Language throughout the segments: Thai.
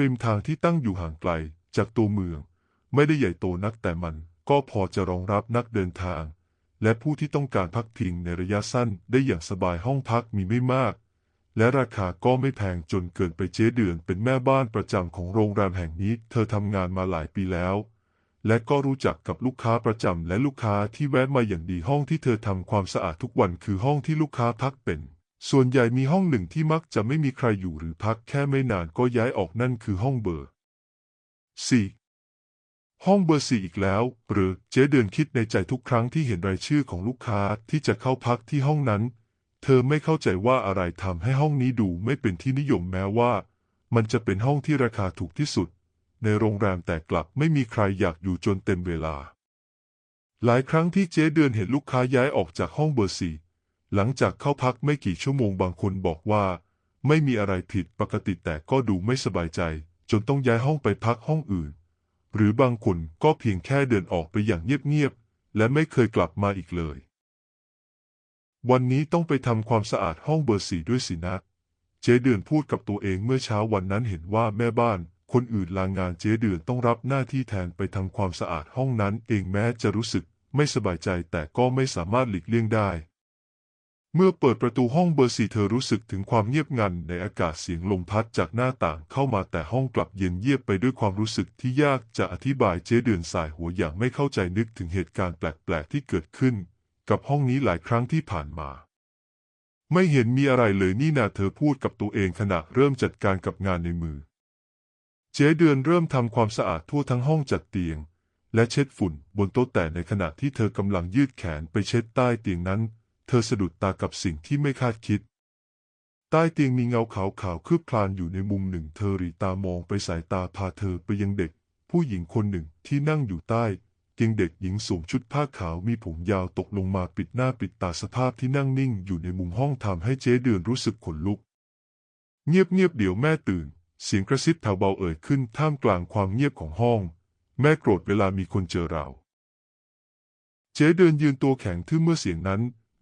ริมทางที่ตั้งอยู่ห่างไกลจากตัวเมือง ไม่ได้ใหญ่โตนักแต่มันก็พอจะรองรับนักเดินทาง และผู้ที่ต้องการพักพิงในระยะสั้นได้อย่างสบายห้องพักมีไม่มาก และราคาก็ไม่แพงจนเกินไปเจ๊เดือนเป็นแม่บ้านประจำของโรงแรมแห่งนี้ เธอทำงานมาหลายปีแล้ว และก็รู้จักกับลูกค้าประจำและลูกค้าที่แวะมาอย่างดีห้องที่เธอทำความสะอาดทุกวันคือห้องที่ลูกค้าพักเป็น ส่วนใหญ่มีห้องหนึ่งที่มักจะไม่มีใครอยู่หรือพักแค่ไม่นานก็ย้ายออกนั่นคือห้องเบอร์สี่ห้องเบอร์สี่อีกแล้ว หรือเจ๊เดือนคิดในใจทุกครั้งที่เห็นรายชื่อของลูกค้าที่จะเข้าพักที่ห้องนั้น เธอไม่เข้าใจว่าอะไรทำให้ห้องนี้ดูไม่เป็นที่นิยมแม้ว่า มันจะเป็นห้องที่ราคาถูกที่สุด ในโรงแรมแต่กลับไม่มีใครอยากอยู่จนเต็มเวลา หลายครั้งที่เจ๊เดือนเห็นลูกค้าย้ายออกจากห้องเบอร์สี่ หลังจากเข้าพักไม่กี่ชั่วโมงบางคนบอกว่า ไม่มีอะไรผิดปกติแต่ก็ดูไม่สบายใจ จนต้องย้ายห้องไปพักห้องอื่น หรือบางคนก็เพียงแค่เดินออกไปอย่างเงียบๆและไม่เคยกลับมาอีกเลย วันนี้ต้องไปทำความสะอาดห้องเบอร์สี่ด้วยสินะ เจ๊เดือนพูดกับตัวเองเมื่อเช้าวันนั้นเห็นว่าแม่บ้านคนอื่นลางงานเจ๊เดือนต้องรับหน้าที่แทนไปทำความสะอาดห้องนั้นเองแม้จะรู้สึกไม่สบายใจแต่ก็ไม่สามารถหลีกเลี่ยงได้ เมื่อเปิดประตูห้องเบอร์สี่เธอรู้สึกถึงความเงียบงันในอากาศเสียงลมพัดจากหน้าต่างเข้ามาแต่ห้องกลับเย็นเยียบไปด้วยความรู้สึกที่ยากจะอธิบายเจ๊เดือนสายหัวอย่างไม่เข้าใจนึกถึงเหตุการณ์แปลกๆที่เกิดขึ้น กับห้องนี้หลายครั้งที่ผ่านมา ไม่เห็นมีอะไรเลยนี่นาเธอพูดกับตัวเองขณะเริ่มจัดการกับงานในมือ เจ๊เดือนเริ่มทำความสะอาดทั่วทั้งห้องจัดเตียง และเช็ดฝุ่นบนโต๊ะแต่ในขณะที่เธอกำลังยืดแขนไปเช็ดใต้เตียงนั้น เธอสะดุดตากับสิ่งที่ไม่คาดคิด ใต้เตียงมีเงาขาวๆคืบคลานอยู่ในมุมหนึ่ง เธอรีตามองไปสายตาพาเธอไปยังเด็ก ผู้หญิงคนหนึ่งที่นั่งอยู่ใต้เตียงเด็กหญิงสวมชุดผ้าขาวมีผมยาวตกลงมาปิดหน้าปิดตาสภาพที่นั่งนิ่งอยู่ในมุมห้องทำให้เจ๊เดือนรู้สึกขนลุก เงียบเงียบๆเดี๋ยวแม่ตื่น เสียงกระซิบแผ่วเบาเอ่ยขึ้นท่ามกลางความเงียบของห้อง แม่โกรธเวลามีคนเจอเรา เจ๊เดินยืนตัวแข็งทึ่งเมื่อเสียงนั้น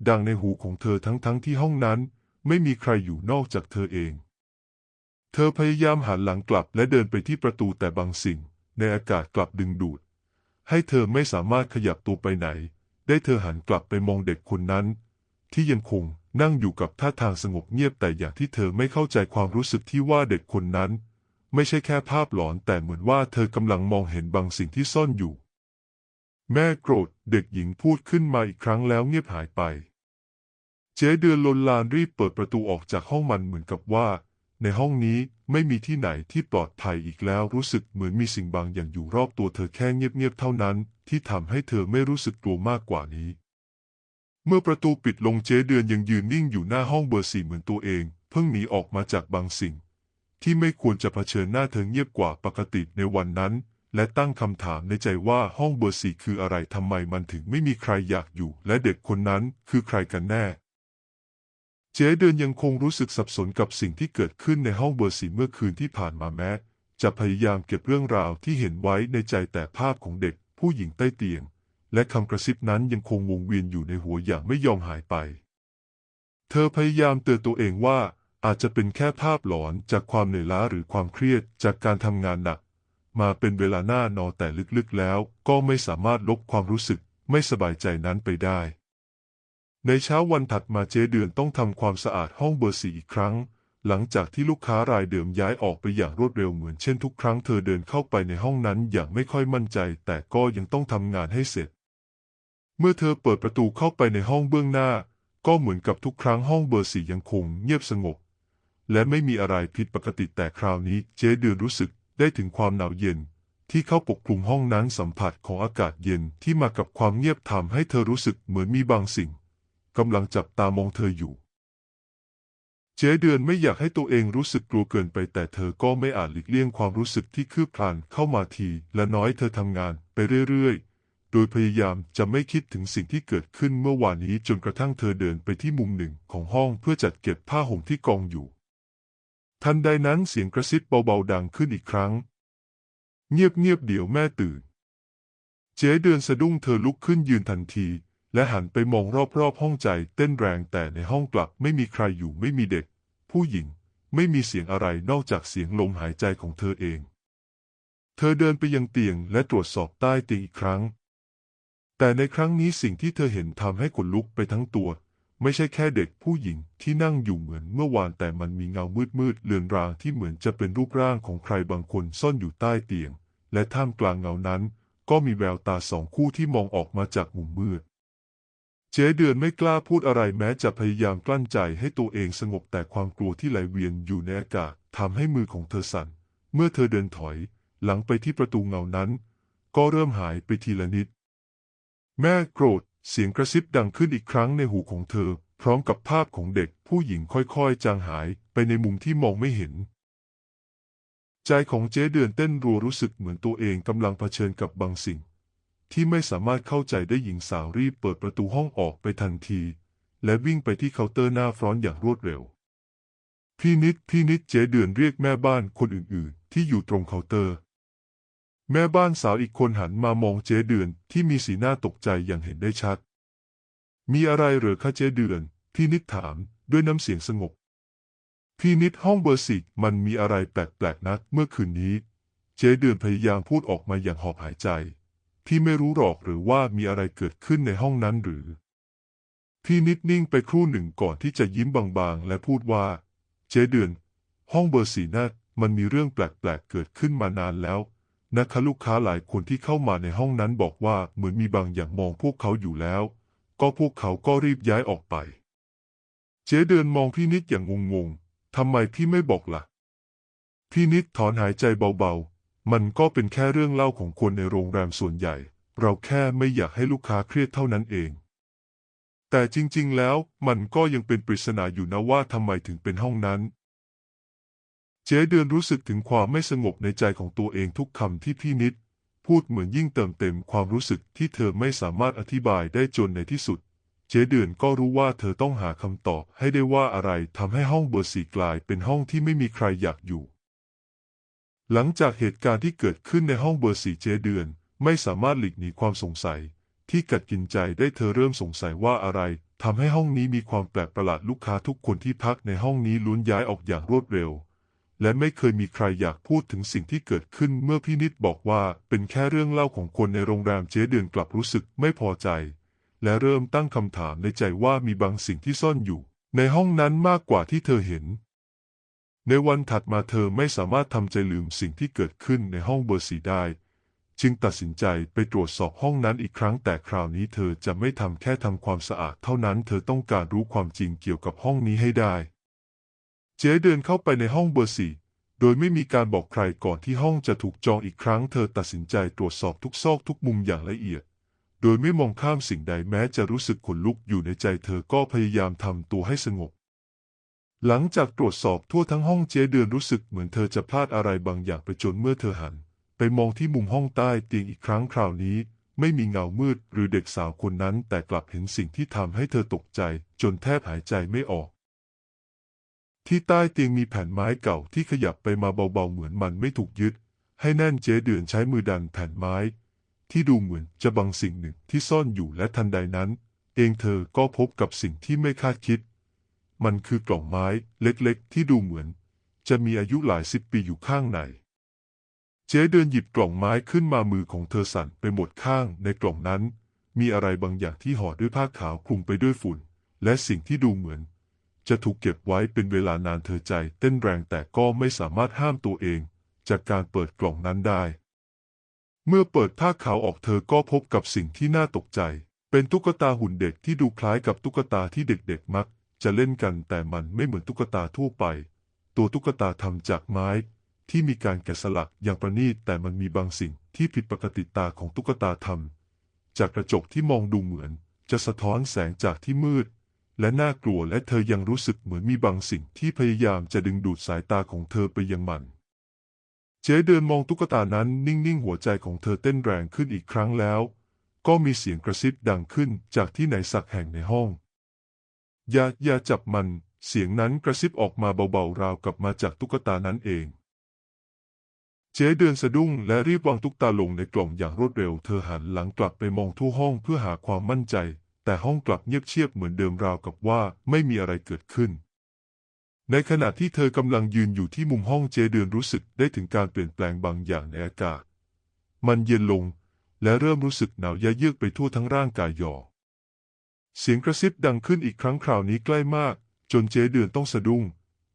ดังในหูของเธอทั้งๆทที่ห้องนั้นไม่มีใครอยู่นอกจากเธอเอง เธอพยายามหันหลังกลับและเดินไปที่ประตูแต่บางสิ่ง ในอากาศกลับดึงดูด ให้เธอไม่สามารถขยับตัวไปไหน ได้เธอหันกลับไปมองเด็กคนนั้น ที่ยังคงนั่งอยู่กับท่าทางสงบเงียบแต่อย่างที่เธอไม่เข้าใจความรู้สึกที่ว่าเด็กคนนั้น ไม่ใช่แค่ภาพหลอนแต่เหมือนว่าเธอกำลังมองเห็นบางสิ่งที่ซ่อนอยู่ แม่โกรธเด็กหญิงพูดขึ้นมาอีกครั้งแล้วเงียบหายไป เจ๊เดือนลนลานรีบเปิดประตูออกจากห้องมันเหมือนกับว่า ในห้องนี้ไม่มีที่ไหนที่ปลอดภัยอีกแล้วรู้สึกเหมือนมีสิ่งบางอย่างอยู่รอบตัวเธอแค่เงียบๆเท่านั้น ที่ทำให้เธอไม่รู้สึกกลัวมากกว่านี้ เมื่อประตูปิดลงเจ๊เดือนยังยืนนิ่งอยู่หน้าห้องเบอร์สี่เหมือนตัวเอง เพิ่งหนีออกมาจากบางสิ่ง ที่ไม่ควรจะเผชิญหน้าเธอเงียบกว่าปกติในวันนั้น และตั้งคำถามในใจว่าห้องเบอร์สี่คืออะไรทำไมมันถึงไม่มีใครอยากอยู่ และเด็กคนนั้นคือใครกันแน่ เจ๊เดือนยังคงรู้สึกสับสนกับสิ่งที่เกิดขึ้นในห้องเบอร์สี่เมื่อคืนที่ผ่านมาแม้ จะพยายามเก็บเรื่องราวที่เห็นไว้ในใจแต่ภาพของเด็กผู้หญิงใต้เตียง และคำกระซิบนั้นยังคงวงเวียนอยู่ในหัวอย่างไม่ยอมหายไป เธอพยายามเตือนตัวเองว่าอาจจะเป็นแค่ภาพหลอนจากความเหนื่อยล้าหรือความเครียดจากการทำงานหนัก มาเป็นเวลาหน้านอนแต่ลึกๆแล้วก็ไม่สามารถลบความรู้สึกไม่สบายใจนั้นไปได้ ในเช้าวันถัดมาเจเดือนต้องทำความสะอาดห้องเบอร์สี่อีกครั้ง หลังจากที่ลูกค้ารายเดิมย้ายออกไปอย่างรวดเร็วเหมือนเช่นทุกครั้งเธอเดินเข้าไปในห้องนั้นอย่างไม่ค่อยมั่นใจ แต่ก็ยังต้องทำงานให้เสร็จ เมื่อเธอเปิดประตูเข้าไปในห้องเบื้องหน้า ก็เหมือนกับทุกครั้งห้องเบอร์สี่ยังคงเงียบสงบและไม่มีอะไรผิดปกติแต่คราวนี้เจเดือนรู้สึก ได้ถึงความหนาวเย็น ที่เข้าปกคลุมห้องนั้นสัมผัสของอากาศเย็นที่มากับความเงียบทำให้เธอรู้สึกเหมือนมีบางสิ่งกำลังจับตามองเธออยู่ เจ๊เดือนไม่อยากให้ตัวเองรู้สึกกลัวเกินไป แต่เธอก็ไม่อาจหลีกเลี่ยงความรู้สึกที่คืบคลานเข้ามาทีและน้อยเธอทำงานไปเรื่อยๆ โดยพยายามจะไม่คิดถึงสิ่งที่เกิดขึ้นเมื่อวานนี้จนกระทั่งเธอเดินไปที่มุมหนึ่งของห้องเพื่อจัดเก็บผ้าห่มที่กองอยู่ ทันใดนั้นเสียงกระซิบเบาๆดังขึ้นอีกครั้ง เงียบๆเดี๋ยวแม่ตื่น เจ๊เดือนสะดุ้งเธอลุกขึ้นยืนทันที และหันไปมองรอบๆห้องใจเต้นแรงแต่ในห้องกลับไม่มีใครอยู่ไม่มีเด็ก ผู้หญิงไม่มีเสียงอะไรนอกจากเสียงลมหายใจของเธอเอง เธอเดินไปยังเตียงและตรวจสอบใต้เตียงอีกครั้ง แต่ในครั้งนี้สิ่งที่เธอเห็นทำให้ขนลุกไปทั้งตัว ไม่ใช่แค่เด็กผู้หญิงที่นั่งอยู่เหมือนเมื่อวานแต่มันมีเงามืดๆเลือนรางที่เหมือนจะเป็นรูปร่างของใครบางคนซ่อนอยู่ใต้เตียง และท่ามกลางเงานั้น ก็มีแววตาสองคู่ที่มองออกมาจากมุมมืด เจ๊เดือนไม่กล้าพูดอะไรแม้จะพยายามกลั้นใจให้ตัวเองสงบแต่ความกลัวที่ไหลเวียนอยู่ในอากาศทำให้มือของเธอสั่น เมื่อเธอเดินถอย หลังไปที่ประตูเงานั้น ก็เริ่มหายไปทีละนิด แม่โกรธ เสียงกระซิบดังขึ้นอีกครั้งในหูของเธอ พร้อมกับภาพของเด็กผู้หญิงค่อยๆ จางหายไปในมุมที่มองไม่เห็น ใจของเจ๊เดือนเต้นรัวรู้สึกเหมือนตัวเองกำลังเผชิญกับบางสิ่ง ที่ไม่สามารถเข้าใจได้หญิงสาวรีบเปิดประตูห้องออกไปทันที และวิ่งไปที่เคาน์เตอร์หน้าฟรอนต์อย่างรวดเร็ว พี่นิดพี่นิดเจ๊เดือนเรียกแม่บ้านคนอื่นๆ ที่อยู่ตรงเคาน์เตอร์ แม่บ้านสาวอีกคนหันมามองเจ๊เดือนที่มีสีหน้าตกใจอย่างเห็นได้ชัด มีอะไรเหรอคะเจ๊เดือน พี่นิดถามด้วยน้ำเสียงสงบ พี่นิดห้องเบอร์สิมันมีอะไรแปลกๆนะเมื่อคืนนี้ เจ๊เดือนพยายามพูดออกมาอย่างหอบหายใจ พี่ไม่รู้หรอกหรือว่ามีอะไรเกิดขึ้นในห้องนั้นหรือ พี่นิดนิ่งไปครู่หนึ่งก่อนที่จะยิ้มบางๆ และพูดว่า เจ๊เดือน ห้องเบอร์สี่นะมันมีเรื่องแปลกๆเกิดขึ้นมานานแล้ว นะคะลูกค้าหลายคนที่เข้ามาในห้องนั้นบอกว่าเหมือนมีบางอย่างมองพวกเขาอยู่แล้ว ก็พวกเขาก็รีบย้ายออกไป เจ๊เดินมองพี่นิดอย่างงงๆทำไมพี่ไม่บอกล่ะ พี่นิดถอนหายใจเบาๆ มันก็เป็นแค่เรื่องเล่าของคนในโรงแรมส่วนใหญ่ เราแค่ไม่อยากให้ลูกค้าเครียดเท่านั้นเอง แต่จริงๆแล้วมันก็ยังเป็นปริศนาอยู่นะว่าทำไมถึงเป็นห้องนั้น เจ๊เดือนรู้สึกถึงความไม่สงบในใจของตัวเองทุกคำที่พี่นิด พูดเหมือนยิ่งเติมเต็มความรู้สึกที่เธอไม่สามารถอธิบายได้จนในที่สุด เจ๊เดือนก็รู้ว่าเธอต้องหาคำตอบให้ได้ว่าอะไรทำให้ห้องเบอร์สี่กลายเป็นห้องที่ไม่มีใครอยากอยู่ หลังจากเหตุการณ์ที่เกิดขึ้นในห้องเบอร์สี่เจ๊เดือนไม่สามารถหลีกหนีความสงสัย ที่กัดกินใจได้เธอเริ่มสงสัยว่าอะไรทำให้ห้องนี้มีความแปลกประหลาดลูกค้าทุกคนที่พักในห้องนี้ล้วนย้ายออกอย่างรวดเร็ว และไม่เคยมีใครอยากพูดถึงสิ่งที่เกิดขึ้นเมื่อพี่นิดบอกว่าเป็นแค่เรื่องเล่าของคนในโรงแรมเจ๊เดือนกลับรู้สึกไม่พอใจ และเริ่มตั้งคำถามในใจว่ามีบางสิ่งที่ซ่อนอยู่ ในห้องนั้นมากกว่าที่เธอเห็น ในวันถัดมาเธอไม่สามารถทำใจลืมสิ่งที่เกิดขึ้นในห้องเบอร์สีได้ จึงตัดสินใจไปตรวจสอบห้องนั้นอีกครั้งแต่คราวนี้เธอจะไม่ทำแค่ทำความสะอาดเท่านั้น เธอต้องการรู้ความจริงเกี่ยวกับห้องนี้ให้ได้ จ๊เดินเข้าไปในห้องเบอร์สี่โดยไม่มีการบอกใครก่อนที่ห้องจะถูกจองอีกครั้ง เธอตัดสินใจตรวจสอบทุกซอกทุกมุมอย่างละเอียด โดยไม่มองข้ามสิ่งใดแม้จะรู้สึกขนลุกอยู่ในใจ เธอก็พยายามทำตัวให้สงบ หลังจากตรวจสอบทั่วทั้งห้องเจ๊เดือนรู้สึกเหมือนเธอจะพลาดอะไรบางอย่างไปจนเมื่อเธอหัน ไปมองที่มุมห้องใต้เตียงอีกครั้งคราวนี้ ไม่มีเงามืดหรือเด็กสาวคนนั้น แต่กลับเห็นสิ่งที่ทำให้เธอตกใจ จนแทบหายใจไม่ออก ที่ใต้เตียงมีแผ่นไม้เก่าที่ขยับไปมาเบาๆเหมือนมันไม่ถูกยึด ให้แน่นเจ๊เดือนใช้มือดันแผ่นไม้ ที่ดูเหมือนจะบังสิ่งหนึ่งที่ซ่อนอยู่และทันใดนั้น เองเธอก็พบกับสิ่งที่ไม่คาดคิด มันคือกล่องไม้เล็กๆ ที่ดูเหมือน จะมีอายุหลายสิบปีอยู่ข้างใน เจ๊เดินหยิบกล่องไม้ขึ้นมามือของเธอสั่นไปหมดข้างในกล่องนั้น มีอะไรบางอย่างที่ห่อด้วยผ้าขาวคลุมไปด้วยฝุ่น และสิ่งที่ดูเหมือน จะถูกเก็บไว้เป็นเวลานานเธอใจเต้นแรงแต่ก็ไม่สามารถห้ามตัวเอง จากการเปิดกล่องนั้นได้ เมื่อเปิดผ้าขาวออกเธอก็พบกับสิ่งที่น่าตกใจ เป็นตุ๊กตาหุ่นเด็กที่ดูคล้ายกับตุ๊กตาที่เด็กๆมัก จะเล่นกันแต่มันไม่เหมือนตุ๊กตาทั่วไป ตัวตุ๊กตาทำจากไม้ ที่มีการแกะสลักอย่างประณีตแต่มันมีบางสิ่งที่ผิดปกติตาของตุ๊กตาทำจากกระจกที่มองดูเหมือน จะสะท้อนแสงจากที่มืด และน่ากลัวและเธอยังรู้สึกเหมือนมีบางสิ่งที่พยายามจะดึงดูดสายตาของเธอไปยังมัน เจ๊เดินมองตุ๊กตานั้นนิ่งๆหัวใจของเธอเต้นแรงขึ้นอีกครั้งแล้ว ก็มีเสียงกระซิบดังขึ้นจากที่ไหนสักแห่งในห้อง อย่าอย่าจับมัน เสียงนั้นกระซิบออกมาเบาๆราวกับมาจากตุ๊กตานั้นเองเจ๊เดินสะดุ้งและรีบวางตุ๊กตาลงในกล่องอย่างรวดเร็ว เธอหันหลังกลับไปมองทั่วห้องเพื่อหาความมั่นใจ แต่ห้องกลับเงียบเชียบเหมือนเดิมราวกับว่าไม่มีอะไรเกิดขึ้น ในขณะที่เธอกำลังยืนอยู่ที่มุมห้องเจเดือนรู้สึกได้ถึงการเปลี่ยนแปลงบางอย่างในอากาศ มันเย็นลงและเริ่มรู้สึกหนาวยะเยือกไปทั่วทั้งร่างกายหยอเสียงกระซิบดังขึ้นอีกครั้งคราวนี้ใกล้มาก จนเจเดือนต้องสะดุ้ง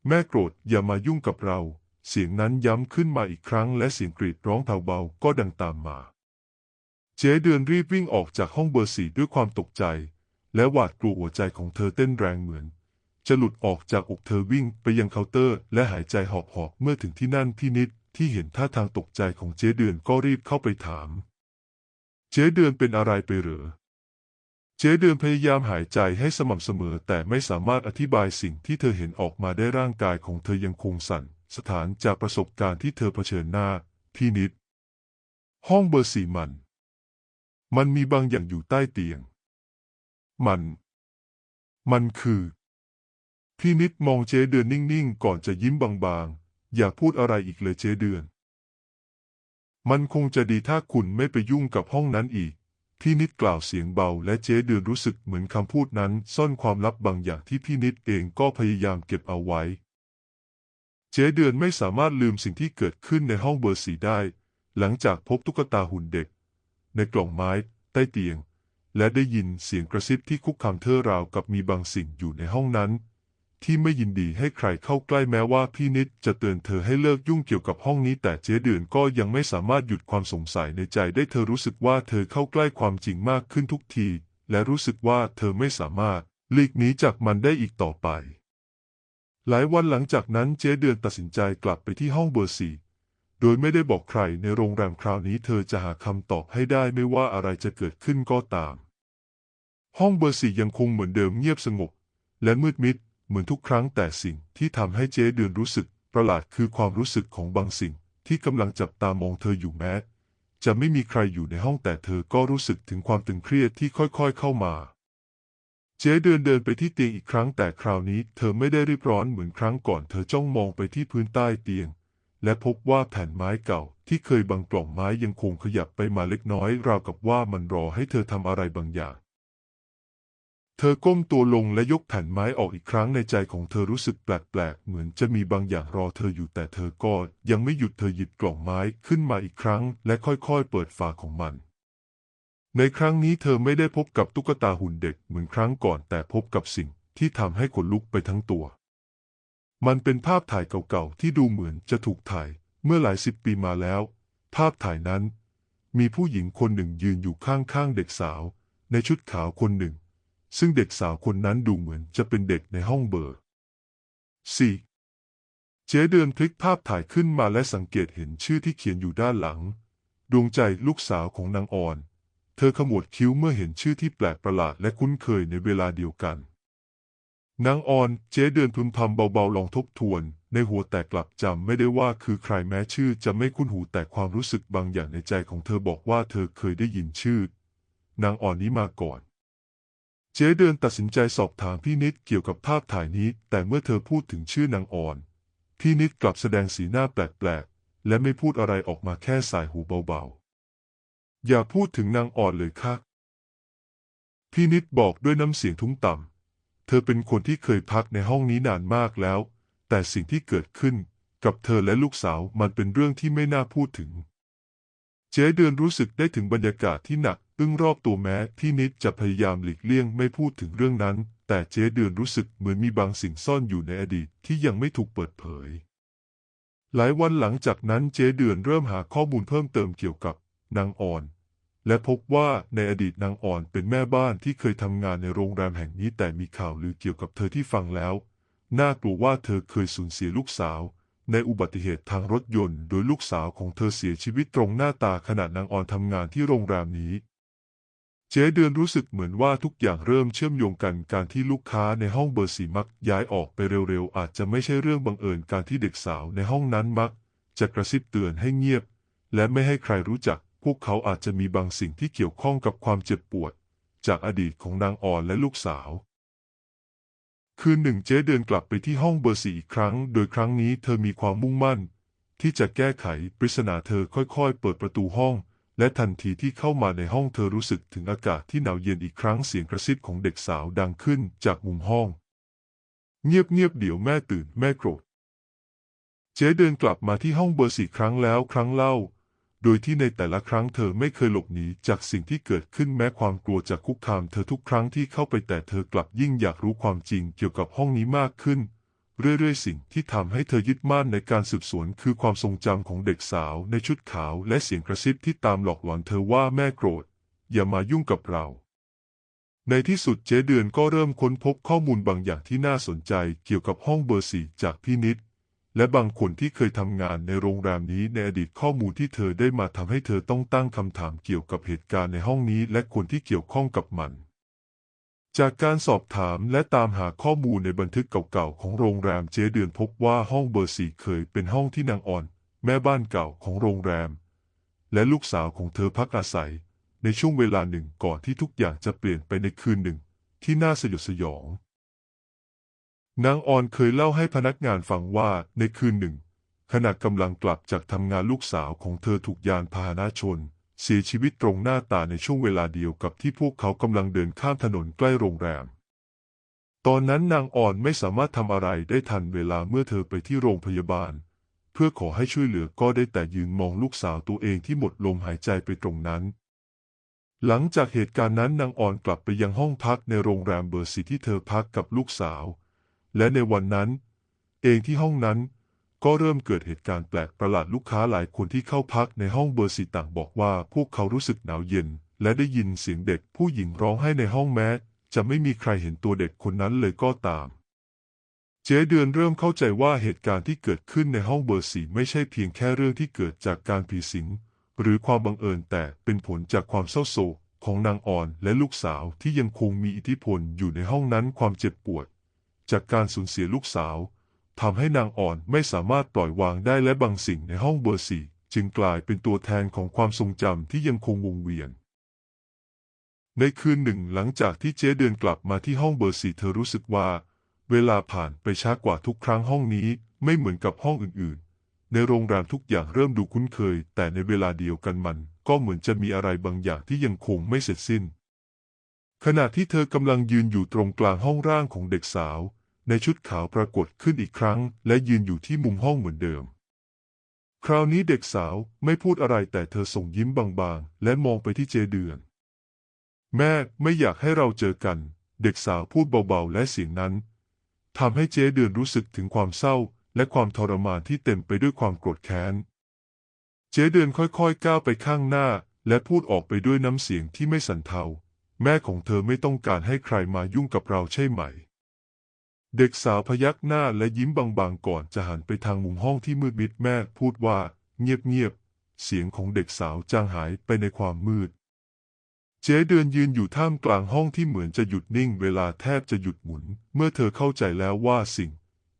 แม่โกรธอย่ามายุ่งกับเรา เสียงนั้นย้ำขึ้นมาอีกครั้งและเสียงกรีดร้องเบาๆก็ดังตามมา เจเดือนรีบวิ่งออกจากห้องเบอร์สี่ด้วยความตกใจ และหวาดกลัวหัวใจของเธอเต้นแรงเหมือน จะหลุดออกจากอกเธอวิ่งไปยังเคาน์เตอร์ และหายใจหอบๆเมื่อถึงที่นั่นพี่นิดที่เห็นท่าทางตกใจของเจเดือนก็รีบเข้าไปถาม เจเดือนเป็นอะไรไปหรือเจเดือนพยายามหายใจให้สม่ำเสมอ แต่ไม่สามารถอธิบายสิ่งที่เธอเห็นออกมาได้ร่างกายของเธอยังคงสั่น สถานจากประสบการณ์ที่เธอเผชิญหน้า พี่นิด ห้องเบอร์สี่มัน มันมีบางอย่างอยู่ใต้เตียง มัน มันคือ พี่นิดมองเจเดือนนิ่งๆ ก่อนจะยิ้มบางๆ อย่าพูดอะไรอีกเลยเจเดือน มันคงจะดีถ้าคุณไม่ไปยุ่งกับห้องนั้นอีก พี่นิดกล่าวเสียงเบาและเจเดือนรู้สึกเหมือนคำพูดนั้น ซ่อนความลับบางอย่างที่พี่นิดเองก็พยายามเก็บเอาไว้ เจเดือนไม่สามารถลืมสิ่งที่เกิดขึ้นในห้องเบอร์สีได้ หลังจากพบตุ๊กตาหุ่นเด็ก ในกล่องไม้ใต้เตียง และได้ยินเสียงกระซิบที่คุกคามเธอราวกับมีบางสิ่งอยู่ในห้องนั้น ที่ไม่ยินดีให้ใครเข้าใกล้แม้ว่าพี่นิดจะเตือนเธอให้เลิกยุ่งเกี่ยวกับห้องนี้ แต่เจ๊เดือนก็ยังไม่สามารถหยุดความสงสัยในใจได้เธอรู้สึกว่าเธอเข้าใกล้ความจริงมากขึ้นทุกที และรู้สึกว่าเธอไม่สามารถหลีกหนีจากมันได้อีกต่อไป หลายวันหลังจากนั้นเจ๊เดือนตัดสินใจกลับไปที่ห้องเบอร์สี่ โดยไม่ได้บอกใครในโรงแรมคราวนี้เธอจะหาคำตอบให้ได้ไม่ว่าอะไรจะเกิดขึ้นก็ตาม ห้องเบอร์สี่ยังคงเหมือนเดิมเงียบสงบ และมืดมิดเหมือนทุกครั้งแต่สิ่งที่ทำให้เจ๊เดือนรู้สึกประหลาดคือความรู้สึกของบางสิ่งที่กำลังจับตามองเธออยู่แม้ จะไม่มีใครอยู่ในห้องแต่เธอก็รู้สึกถึงความตึงเครียดที่ค่อยๆเข้ามา เจ๊เดินเดินไปที่เตียงอีกครั้งแต่คราวนี้ เธอไม่ได้รีบร้อนเหมือนครั้งก่อน เธอจ้องมองไปที่พื้นใต้เตียง และพบว่าแผ่นไม้เก่าที่เคยบังกล่องไม้ยังคงขยับไปมาเล็กน้อยราวกับว่ามันรอให้เธอทำอะไรบางอย่าง เธอก้มตัวลงและยกแผ่นไม้ออกอีกครั้งในใจของเธอรู้สึกแปลกๆ เหมือนจะมีบางอย่างรอเธออยู่แต่เธอก็ยังไม่หยุดเธอหยิบกล่องไม้ขึ้นมาอีกครั้ง และค่อยๆ เปิดฝาของมันในครั้งนี้เธอไม่ได้พบกับตุ๊กตาหุ่นเด็กเหมือนครั้งก่อนแต่พบกับสิ่งที่ทำให้ขนลุกไปทั้งตัว มันเป็นภาพถ่ายเก่าๆที่ดูเหมือนจะถูกถ่ายเมื่อหลายสิบปีมาแล้ว ภาพถ่ายนั้น มีผู้หญิงคนหนึ่งยืนอยู่ข้างๆเด็กสาว ในชุดขาวคนหนึ่ง ซึ่งเด็กสาวคนนั้นดูเหมือนจะเป็นเด็กในห้องเบอร์สี่เจ๊เดินพลิกภาพถ่ายขึ้นมาและสังเกตเห็นชื่อที่เขียนอยู่ด้านหลัง ดวงใจลูกสาวของนางอ่อน เธอขมวดคิ้วเมื่อเห็นชื่อที่แปลกประหลาดและคุ้นเคยในเวลาเดียวกัน นางออนเจ๊เดินพึมพำเบาๆลองทบทวน ในหัวแต่กลับจำไม่ได้ว่าคือใครแม้ชื่อจะไม่คุ้นหูแต่ความรู้สึกบางอย่างในใจของเธอบอกว่าเธอเคยได้ยินชื่อ นางอ่อนนี้มาก่อน เจ๊เดินตัดสินใจสอบถามพี่นิดเกี่ยวกับภาพถ่ายนี้ แต่เมื่อเธอพูดถึงชื่อนางอ่อน พี่นิดกลับแสดงสีหน้าแปลกๆ และไม่พูดอะไรออกมาแค่สายหูเบาๆ อย่าพูดถึงนางอ่อนเลยค่ะพี่นิดบอกด้วยน้ำเสียงทุ้มต่ำ เธอเป็นคนที่เคยพักในห้องนี้นานมากแล้ว แต่สิ่งที่เกิดขึ้นกับเธอและลูกสาวมันเป็นเรื่องที่ไม่น่าพูดถึง เจ๊เดือนรู้สึกได้ถึงบรรยากาศที่หนักอึ้งรอบตัวแม้พี่นิดจะพยายามหลีกเลี่ยงไม่พูดถึงเรื่องนั้น แต่เจ๊เดือนรู้สึกเหมือนมีบางสิ่งซ่อนอยู่ในอดีตที่ยังไม่ถูกเปิดเผย หลายวันหลังจากนั้นเจ๊เดือนเริ่มหาข้อมูลเพิ่มเติมเกี่ยวกับนางอ่อน และพบว่าในอดีตนางอ่อนเป็นแม่บ้านที่เคยทำงานในโรงแรมแห่งนี้แต่มีข่าวลือเกี่ยวกับเธอที่ฟังแล้ว น่ากลัวว่าเธอเคยสูญเสียลูกสาว ในอุบัติเหตุทางรถยนต์โดยลูกสาวของเธอเสียชีวิตตรงหน้าตาขณะนางอ่อนทำงานที่โรงแรมนี้ เจ๊เดือนรู้สึกเหมือนว่าทุกอย่างเริ่มเชื่อมโยงกันการที่ลูกค้าในห้องเบอร์สีมักย้ายออกไปเร็วๆ อาจจะไม่ใช่เรื่องบังเอิญการที่เด็กสาวในห้องนั้นมัก จะกระซิบเตือนให้เงียบ และไม่ให้ใครรู้จัก พวกเขาอาจจะมีบางสิ่งที่เกี่ยวข้องกับความเจ็บปวด จากอดีตของนางอ่อนและลูกสาว คืนหนึ่งเจ๊เดินกลับไปที่ห้องเบอร์สี่อีกครั้ง โดยครั้งนี้เธอมีความมุ่งมั่น ที่จะแก้ไขปริศนาเธอค่อยๆ เปิดประตูห้อง และทันทีที่เข้ามาในห้องเธอรู้สึกถึงอากาศที่หนาวเย็นอีกครั้งเสียงกระซิบของเด็กสาวดังขึ้นจากมุมห้อง เงียบเงียบๆเดี๋ยวแม่ตื่นแม่โกรธเจ๊เดินกลับมาที่ห้องเบอร์สี่ครั้งแล้วครั้งเล่า โดยที่ในแต่ละครั้งเธอไม่เคยหลบหนีจากสิ่งที่เกิดขึ้นแม้ความกลัวจะคุกคามเธอทุกครั้งที่เข้าไปแต่เธอกลับยิ่งอยากรู้ความจริงเกี่ยวกับห้องนี้มากขึ้น เรื่อยๆ สิ่งที่ทำให้เธอยึดมั่นในการสืบสวนคือความทรงจำของเด็กสาวในชุดขาวและเสียงกระซิบที่ตามหลอกหลอนเธอว่าแม่โกรธ อย่ามายุ่งกับเรา ในที่สุดเจ๊เดือนก็เริ่มค้นพบข้อมูลบางอย่างที่น่าสนใจเกี่ยวกับห้องเบอร์สี่จากพี่นิด และบางคนที่เคยทำงานในโรงแรมนี้ในอดีตข้อมูลที่เธอได้มาทำให้เธอต้องตั้งคำถามเกี่ยวกับเหตุการณ์ในห้องนี้และคนที่เกี่ยวข้องกับมัน จากการสอบถามและตามหาข้อมูลในบันทึกเก่าๆของโรงแรมเจเดือนพบว่าห้องเบอร์สี่เคยเป็นห้องที่นางอ่อน แม่บ้านเก่าของโรงแรม และลูกสาวของเธอพักอาศัย ในช่วงเวลาหนึ่งก่อนที่ทุกอย่างจะเปลี่ยนไปในคืนหนึ่ง ที่น่าสยดสยอง นางออนเคยเล่าให้พนักงานฟังว่าในคืนหนึ่ง ขณะกำลังกลับจากทำงานลูกสาวของเธอถูกยานพาหนะชน เสียชีวิตตรงหน้าตาในช่วงเวลาเดียวกับที่พวกเขากำลังเดินข้ามถนนใกล้โรงแรม ตอนนั้นนางอ่อนไม่สามารถทำอะไรได้ทันเวลาเมื่อเธอไปที่โรงพยาบาล เพื่อขอให้ช่วยเหลือก็ได้แต่ยืนมองลูกสาวตัวเองที่หมดลมหายใจไปตรงนั้นหลังจากเหตุการณ์นั้นนางอ่อนกลับไปยังห้องพักในโรงแรมเบอร์สีที่เธอพักกับลูกสาว และในวันนั้น เองที่ห้องนั้น ก็เริ่มเกิดเหตุการณ์แปลกประหลาดลูกค้าหลายคนที่เข้าพักในห้องเบอร์สีต่างบอกว่าพวกเขารู้สึกหนาวเย็น และได้ยินเสียงเด็กผู้หญิงร้องไห้ในห้องแม้ จะไม่มีใครเห็นตัวเด็กคนนั้นเลยก็ตาม เจ๊เดือนเริ่มเข้าใจว่าเหตุการณ์ที่เกิดขึ้นในห้องเบอร์สีไม่ใช่เพียงแค่เรื่องที่เกิดจากการผีสิงหรือความบังเอิญแต่เป็นผลจากความเศร้าโศกของนางอ่อนและลูกสาวที่ยังคงมีอิทธิพลอยู่ในห้องนั้นความเจ็บปวด จากการสูญเสียลูกสาวทำให้นางอ่อนไม่สามารถปล่อยวางได้และบางสิ่งในห้องเบอร์สี่จึงกลายเป็นตัวแทนของความทรงจำที่ยังคงวงเวียน ในคืนหนึ่งหลังจากที่เจ๊เดินกลับมาที่ห้องเบอร์สี่เธอรู้สึกว่า เวลาผ่านไปช้ากว่าทุกครั้งห้องนี้ไม่เหมือนกับห้องอื่นๆ ในโรงแรมทุกอย่างเริ่มดูคุ้นเคย แต่ในเวลาเดียวกันมัน ก็เหมือนจะมีอะไรบางอย่างที่ยังคงไม่เสร็จสิ้น ขณะที่เธอกำลังยืนอยู่ตรงกลางห้องร่างของเด็กสาว ในชุดขาวปรากฏขึ้นอีกครั้ง และยืนอยู่ที่มุมห้องเหมือนเดิม คราวนี้เด็กสาวไม่พูดอะไรแต่เธอส่งยิ้มบางๆ และมองไปที่เจเดือน แม่ไม่อยากให้เราเจอกัน เด็กสาวพูดเบาๆ และเสียงนั้นทำให้เจเดือนรู้สึกถึงความเศร้า และความทรมานที่เต็มไปด้วยความโกรธแค้น เจเดือนค่อยๆก้าวไปข้างหน้า และพูดออกไปด้วยน้ำเสียงที่ไม่สั่นเทา แม่ของเธอไม่ต้องการให้ใครมายุ่งกับเราใช่ไหม เด็กสาวพยักหน้าและยิ้มบางๆก่อนจะหันไปทางมุมห้องที่มืดมิดแม่พูดว่า เงียบๆ เสียงของเด็กสาวจางหายไปในความมืด เจ๊เดือนยืนอยู่ท่ามกลางห้องที่เหมือนจะหยุดนิ่ง เวลาแทบจะหยุดหมุน เมื่อเธอเข้าใจแล้วว่าสิ่ง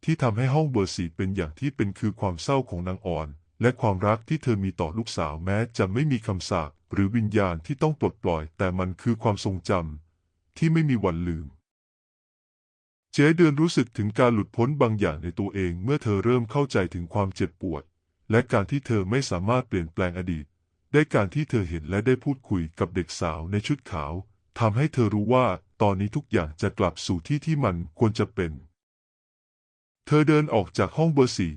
ที่ทำให้ห้องเบอร์สีเป็นอย่างที่เป็นคือความเศร้าของนางอ่อน และความรักที่เธอมีต่อลูกสาวแม้จะไม่มีคำสาปหรือวิญญาณที่ต้องปลดปล่อย แต่มันคือความทรงจำที่ไม่มีวันลืม จ๊เดือนรู้สึกถึงการหลุดพ้นบางอย่างในตัวเองเมื่อเธอเริ่มเข้าใจถึงความเจ็บปวด และการที่เธอไม่สามารถเปลี่ยนแปลงอดีต ได้การที่เธอเห็นและได้พูดคุยกับเด็กสาวในชุดขาวทำให้เธอรู้ว่าตอนนี้ทุกอย่างจะกลับสู่ที่ที่มันควรจะเป็น เธอเดินออกจากห้องเบอร์สี่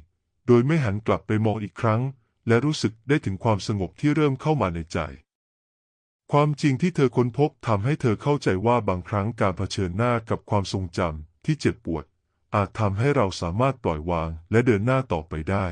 โดยไม่หันกลับไปมองอีกครั้ง และรู้สึกได้ถึงความสงบที่เริ่มเข้ามาในใจ ความจริงที่เธอค้นพบทำให้เธอเข้าใจว่าบางครั้งการเผชิญหน้ากับความทรงจำ ที่เจ็บปวด อาจทำให้เราสามารถปล่อยวางและเดินหน้าต่อไปได้